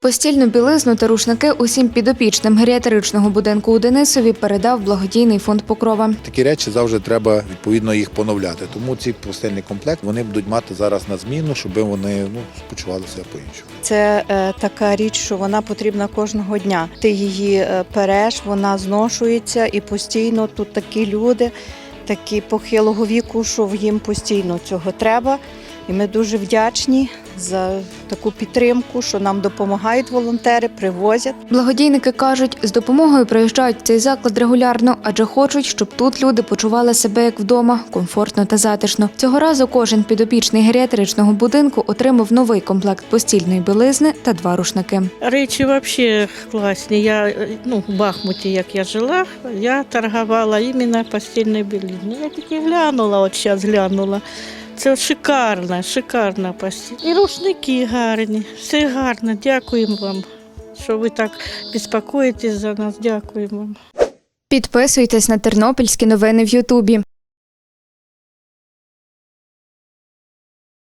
Постільну білизну та рушники усім підопічним геріатричного будинку у Денисові передав благодійний фонд Покрова. Такі речі завжди треба відповідно їх поновляти. Тому ці постельний комплект вони будуть мати зараз на зміну, щоб вони ну почувалися по-іншому. Це е, така річ, що вона потрібна кожного дня. Ти її е, переш, вона зношується і постійно тут такі люди, такі похилого віку, що їм постійно цього треба. І ми дуже вдячні за таку підтримку, що нам допомагають волонтери, привозять. Благодійники кажуть, з допомогою приїжджають в цей заклад регулярно, адже хочуть, щоб тут люди почували себе як вдома, комфортно та затишно. Цього разу кожен підопічний геріатричного будинку отримав новий комплект постільної білизни та два рушники. Речі взагалі класні. Я ну, в Бахмуті, як я жила, я торгувала іменно постільною білизною. Я тільки глянула, от зараз глянула. Це шикарна, шикарна постіль. І рушники гарні, все гарно. Дякуємо вам, що ви так безпокоїтесь за нас. Дякуємо вам. Підписуйтесь на тернопільські новини в Ютубі.